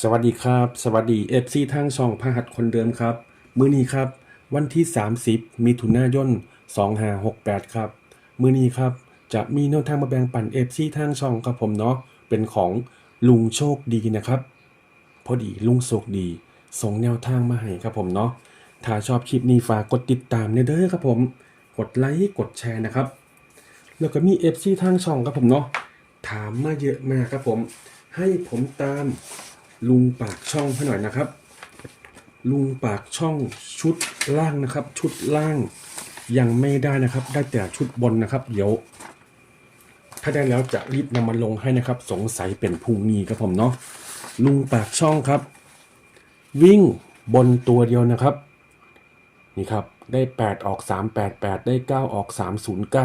สวัสดีครับ สวัสดีเอฟซีทางช่องพหัสคนเดิมครับ มื้อนี้ครับ วันที่ 30 มิถุนายน2568 ครับ มื้อนี้ครับ จะมีแนวทางมาแบ่งปันเอฟซีทางช่องครับผมเนาะเป็นของลุงโชคดีนะครับ พอดีลุงโชคดีส่งแนวทางมาให้ครับผมเนาะถ้าชอบคลิปนี้ฝากกดติดตามเด้อครับผม กดไลค์กดแชร์นะครับ แล้วก็มีเอฟซีทางช่องครับผมเนาะถามมาเยอะมากครับผม ให้ผมตาม ลุงปากช่องให้หน่อยนะครับ ลุงปากช่องชุดล่างนะครับ ชุดล่างยังไม่ได้นะครับ ได้แต่ชุดบนนะครับ เดี๋ยว ถ้าได้แล้วจะรีบนำมาลงให้นะครับ สงสัยเป็นพรุ่งนี้ครับผมเนาะลุงปากช่องครับ วิ่งบนตัวเดียวนะครับ นี่ครับ ได้ 8 ออก 388 ได้ 9 ออก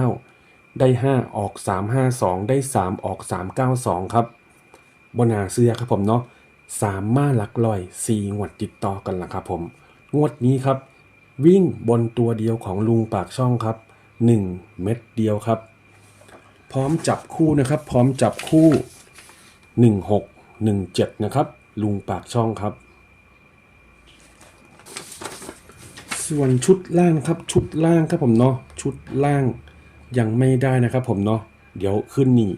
309 ได้ 5 ออก 352 ได้ 3 ออก 392 ครับบนหาเสื้อครับผมเนาะ สามมาหลักลอยสี่งวดติดต่อกันละครับผม งวดนี้ครับ วิ่งบนตัวเดียวของลุงปากช่องครับ 1 เม็ดเดียวครับ พร้อมจับคู่นะครับ พร้อมจับคู่ 16 17 นะครับ ลุงปากช่องครับ ส่วนชุดล่างครับชุดล่างครับผมเนาะชุดล่างยังไม่ได้นะครับผมเนาะเดี๋ยวขึ้นนี่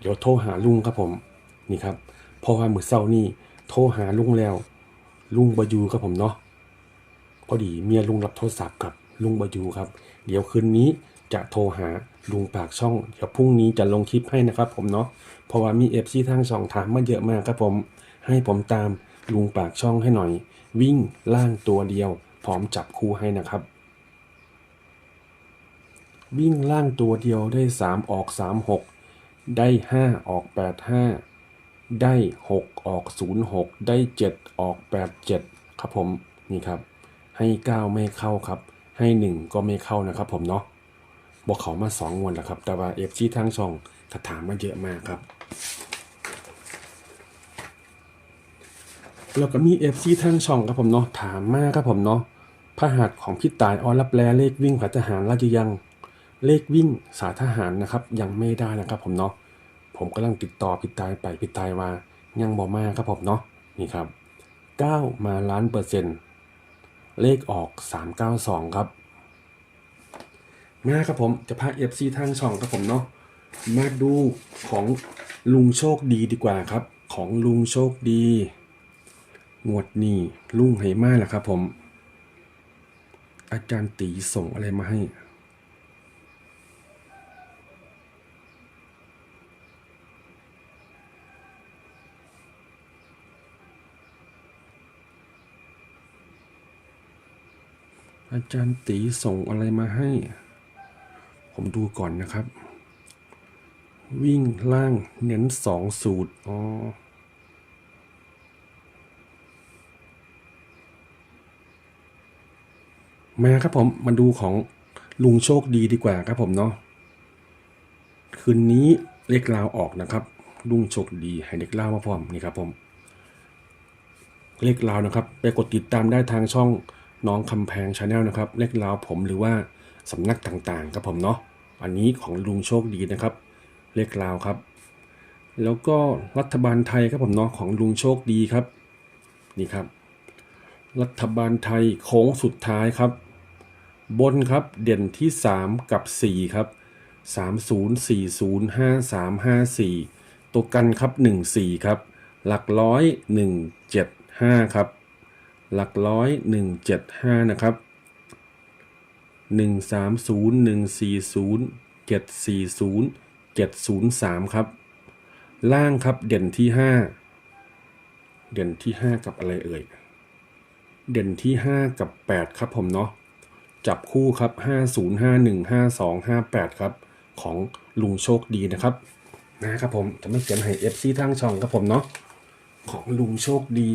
เดี๋ยวโทรหาลุงครับผมนี่ครับเพราะว่ามือเศร้านี่ โทรหาลุงแล้ว ลุงบอยูครับผมเนาะพอดีเมียลุงรับโทรศัพท์กับลุงบอยูครับ เดี๋ยวคืนนี้จะโทรหาลุงปากช่องเดี๋ยวพรุ่งนี้จะลงคลิปให้นะครับผมเนาะเพราะว่ามีเอฟซีทางช่องถามมาเยอะมากครับผม ให้ผมตามลุงปากช่องให้หน่อย วิ่งล่างตัวเดียว พร้อมจับคู่ให้นะครับ วิ่งล่างตัวเดียวได้ 3 ออก 3 6 ได้ 5 ออก 8 5 ได้ 6 ออก 0 6 ได้ 7 ออก 8 7 ครับผมนี่ครับ ให้ 9 ไม่เข้าครับ ให้ 1 ก็ไม่เข้านะครับผมเนาะบอกเขามา2งวันแล้วครับ แต่ว่าเอฟซีทางช่องกระถามมาเยอะมากครับแล้วก็มีเอฟซีทางช่องครับผมเนาะถามมากครับผมเนาะพระหัตของพี่ตายออนรับแลเลขวิ่งผาทหารราชยังเลขวิ่งสายทหารนะครับ ยังไม่ได้นะครับผมเนาะ ผมกำลังติดต่อพี่ตายไปพี่ตายว่ายังบอมาครับผมเนาะนี่ครับ 9 มาล้านเปอร์เซ็นต์เลขออก 392 ครับ มาครับผมจะพาเอฟซีทางช่องครับผมเนาะมาดูของลุงโชคดีดีกว่าครับ ของลุงโชคดีงวดนี้ลุงไหมาแหละครับผม อาจารย์ตีส่งอะไรมาให้ อาจารย์ตีส่งอะไรมาให้ ผมดูก่อนนะครับ วิ่งล่างเน้นสองสูตร อ๋อ มาครับผมมาดูของลุงโชคดีดีกว่าครับผมเนาะ คืนนี้เลขลาวออกนะครับ ลุงโชคดีให้เลขลาวมาพร้อมนี่ครับผม เลขลาวนะครับ ไปกดติดตามได้ทางช่อง น้องคำแพงชาแนลนะครับเลขลาวผมหรือว่าสำนักต่างๆครับผมเนาะอันนี้ของลุงโชคดีนะครับ เลขลาวครับ แล้วก็รัฐบาลไทยครับผมเนาะของลุงโชคดีครับนี่ครับ รัฐบาลไทยโค้งสุดท้ายครับ บนครับเด่นที่ 3 กับ 4 ครับ 30405354 ตัวกันครับ 14 ครับ หลักร้อย 175 ครับ หลักร้อย 175 นะครับ 130 140 740 703 ครับ ล่างครับเด่นที่ 5 เด่นที่ 5 กับอะไรเอ่ย เด่นที่ 5 กับ 8 ครับผมเนาะ จับคู่ครับ 50515258 ครับ ของลุงโชคดีนะครับ นะครับผม จะไม่เขียนให้ FC ทางช่องครับผมเนาะ ของลุงโชคดี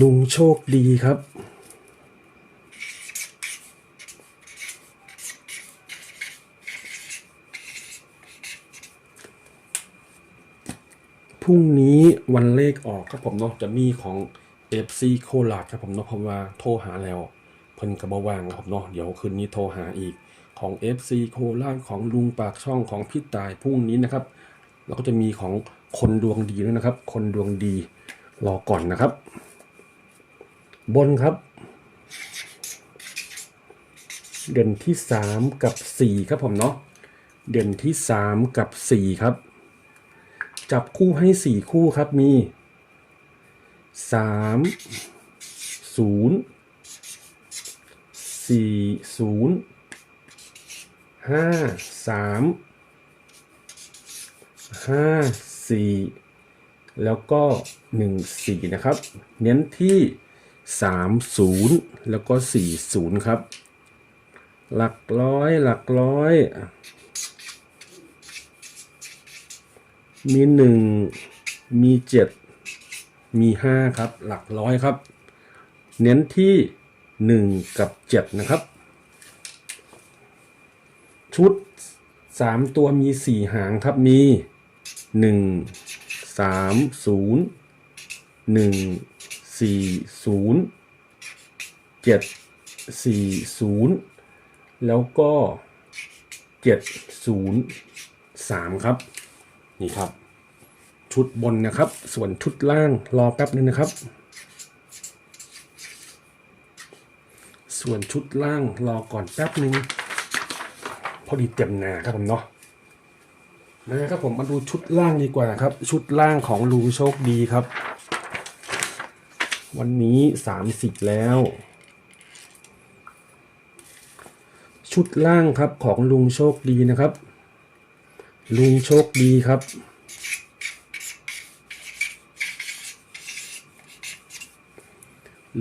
ลุงโชคดีครับ พรุ่งนี้วันเลขออกครับผมเนาะจะมีของ FC โคราชครับผมเนาะเพราะว่าโทรหาแล้ว เพิ่นกับบว่างครับผมเนาะเดี๋ยวคืนนี้โทรหาอีกของ FC โคราชของลุงปากช่องของพี่ตายพรุ่งนี้นะครับ แล้วก็จะมีของคนดวงดีด้วยนะครับ คนดวงดีรอก่อนนะครับ บนครับ เด่นที่สามกับสี่ครับผมเนาะเด่นที่สามกับสี่ครับ จับคู่ให้สี่คู่ครับมีสามศูนย์สี่ศูนย์ห้าสามห้าสี่แล้วก็หนึ่งสี่นะครับ เน้นที่ สามศูนย์แล้วก็สี่ศูนย์ครับ หลักร้อยหลักร้อย มีหนึ่งมีเจ็ดมีห้าครับ หลักร้อยครับ เน้นที่หนึ่งกับเจ็ดนะครับ ชุดสามตัวมีสี่หางครับ มีหนึ่งสามศูนย์หนึ่ง สี่ศูนย์เจ็ดสี่ศูนย์แล้วก็เจ็ดศูนย์สามครับ นี่ครับ ชุดบนนะครับ ส่วนชุดล่างรอแป๊บนึงนะครับ ส่วนชุดล่างรอก่อนแป๊บนึงพอดีเต็มหนาครับผมเนาะนะครับผมมาดูชุดล่างดีกว่าครับ ชุดล่างของลุงโชคดีครับ วันนี้สามสิบแล้ว ชุดล่างครับของลุงโชคดีนะครับ ลุงโชคดีครับ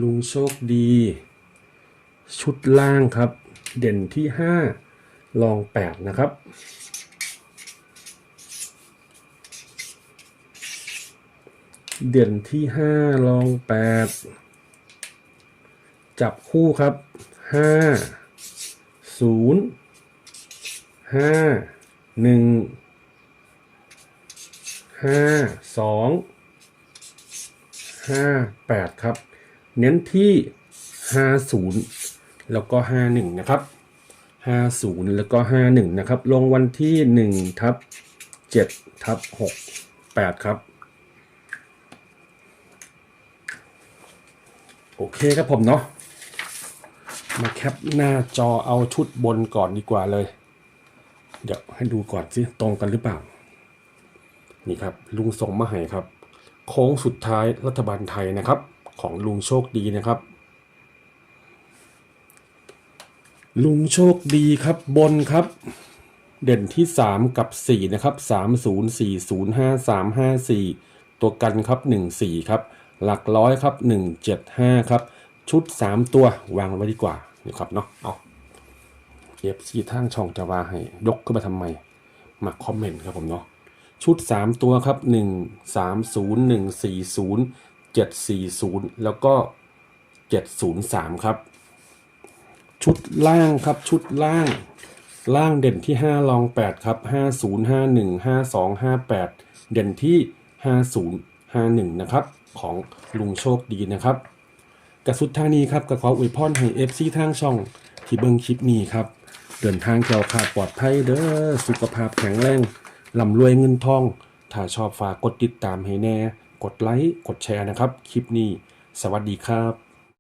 ลุงโชคดี ชุดล่างครับ เด่นที่ห้ารองแปดนะครับ เด่นที่ห้ารองแปดจับคู่ครับห้าศูนย์ห้าหนึ่งห้าสองห้าแปดครับ เน้นที่ห้าศูนย์แล้วก็ห้าหนึ่งนะครับห้าศูนย์แล้วก็ห้าหนึ่งนะครับ ลงวันที่หนึ่งทับเจ็ดทับหกแปดครับ โอเคครับผมเนาะมาแคปหน้าจอเอาชุดบนก่อนดีกว่าเลย เดี๋ยวให้ดูก่อนสิตรงกันหรือเปล่า นี่ครับ ลุงส่งมาให้ครับ โค้งสุดท้ายรัฐบาลไทยนะครับ ของลุงโชคดีนะครับ ลุงโชคดีครับบนครับ เด่นที่ 3 กับ 4 นะครับ 3 0 4 0 5 3 5 4 ตัวกันครับ 1 4 ครับ หลักร้อยครับ 1 7 5 ครับ ชุด 3 ตัววางไว้ดีกว่านี่ครับเนาะเอาเอฟซีทางช่องจะว่าให้ ยกขึ้นมาทำไม มาคอมเมนต์ครับผมเนาะชุด 3 ตัวครับ 1 3 0 1 4 0 7 4 0 แล้วก็ 703 ครับ ชุดล่างครับชุดล่าง ล่างเด่นที่ 5 รอง 8 ครับ 50 51 52 58 เด่นที่ 50 51 นะครับ ของลุงโชคดีนะครับกระสุดทางนี้ครับก็ขออวยพรให้เอฟซีทางช่อง ที่เบิ้งคลิปนี้ครับ เดินทางแก้วขาดปลอดภัยเด้อสุขภาพแข็งแรงลำรวยเงินทอง ถ้าชอบฝากกดติดตามให้แน่ กดไลค์ กดแชร์นะครับ คลิปนี้ สวัสดีครับ